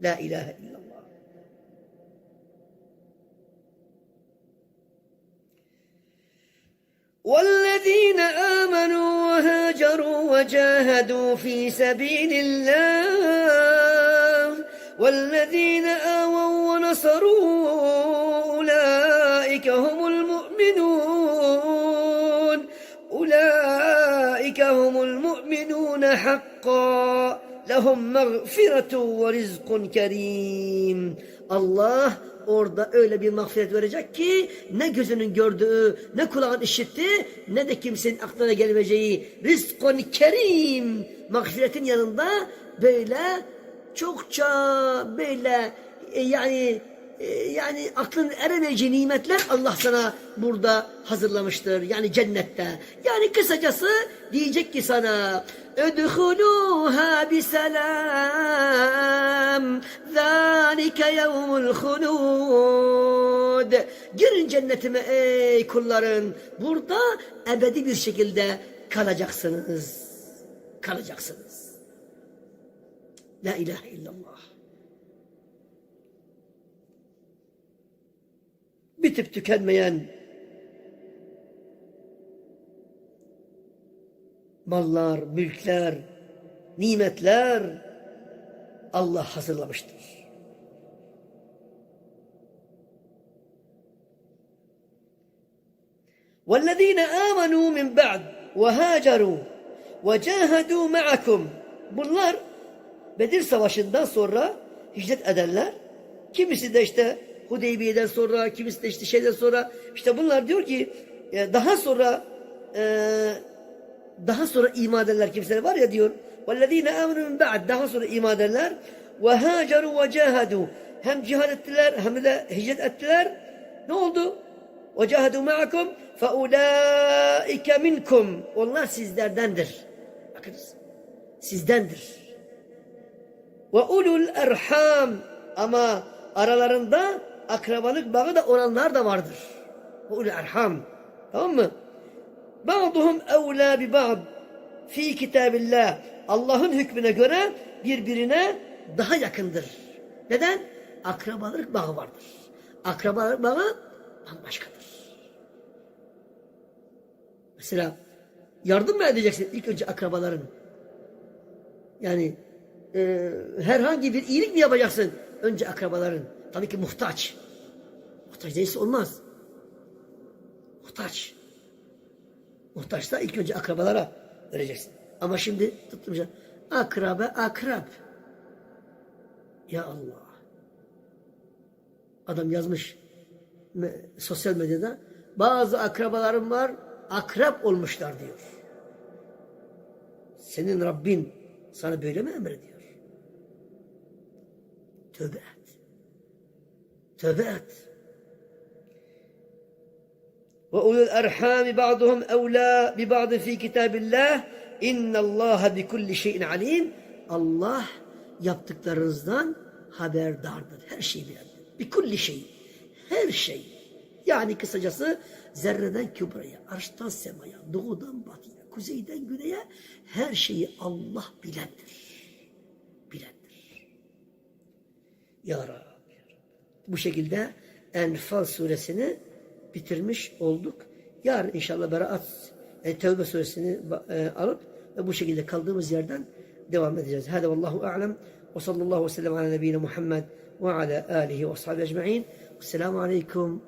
La ilahe illallah. والذين آمنوا وهاجروا وجاهدوا في سبيل الله والذين آووا ونصروا أولئك هم المؤمنون أولئك هم المؤمنون حقا lehum mağfiretu ve rizkun kerim. Allah orada öyle bir mağfiret verecek ki ne gözünün gördüğü, ne kulağın işittiği, ne de kimsenin aklına gelmeyeceği rizkun kerim. Mağfiretin yanında böyle çokça böyle e, yani yani aklın eremeyeceği nimetler Allah sana burada hazırlamıştır. Yani cennette. Yani kısacası diyecek ki sana Ödhuluha biselam Zalike yevmul hulud Girin cennetime ey kulların. Burada ebedi bir şekilde kalacaksınız. Kalacaksınız. La ilahe illallah. bitip tükenmeyen mallar, mülkler, nimetler Allah hazırlamıştır. وَالَّذ۪ينَ آمَنُوا مِنْ بَعْدِ وَهَاجَرُوا وَجَاهَدُوا مَعَكُمْ Bunlar Bedir Savaşı'ndan sonra hicret edenler, kimisi de işte Hudeybiye'den sonra, kimisi de işte şeyden sonra, işte bunlar diyor ki e, daha sonra e, daha sonra iman edenler kimseler var ya diyor. وَالَّذ۪ينَ آمَنُوا مِنْ بَعْدِ Daha sonra iman edenler وَهَاجَرُوا وَجَاهَدُوا Hem cihad ettiler hem de hicret ettiler. Ne oldu? وَجَاهَدُوا مَعَكُمْ فَاُولَٰئِكَ مِنْكُمْ Onlar sizlerdendir. Bakınız. Sizdendir. وَاُلُوا الْاَرْحَامِ Ama aralarında akrabalık bağı da olanlar da vardır. Ulul erham. Tamam mı? Ba'duhum evlâ bi ba'd fi kitabillah. Allah'ın hükmüne göre birbirine daha yakındır. Neden? Akrabalık bağı vardır. Akrabalık bağı bambaşkadır. Mesela yardım mı edeceksin ilk önce akrabaların? Yani e, herhangi bir iyilik mi yapacaksın önce akrabaların? Tabii ki muhtaç. Muhtaç değilse olmaz. Muhtaç. Muhtaçsa ilk önce akrabalara vereceksin. Ama şimdi tuttum şey. Akrabe akrab. Ya Allah. Adam yazmış sosyal medyada bazı akrabalarım var akrab olmuşlar diyor. Senin Rabbin sana böyle mi emrediyor? Tövbe. Tövbe et. Ve ulul erhami ba'duhum evlâ bi ba'din fi kitâbillâh innallâhe bi kulli şeyin alim. Allah yaptıklarınızdan haberdardır. Her şeyi bilendir. Bi kulli şey. Her şey. Yani kısacası zerreden kübreye, arştan semaya, doğudan batıya, kuzeyden güneye her şeyi Allah bilendir. Bilendir. Ya Rabbi. Bu şekilde Enfal suresini bitirmiş olduk. Yarın inşallah Beraat e, Tevbe suresini e, alıp ve bu şekilde kaldığımız yerden devam edeceğiz. Hadi vallahu a'lem ve sallallahu aleyhi ve sellem ala nebiyyina Muhammed ve ala alihi ve ashabi ecma'in. Selamun aleyküm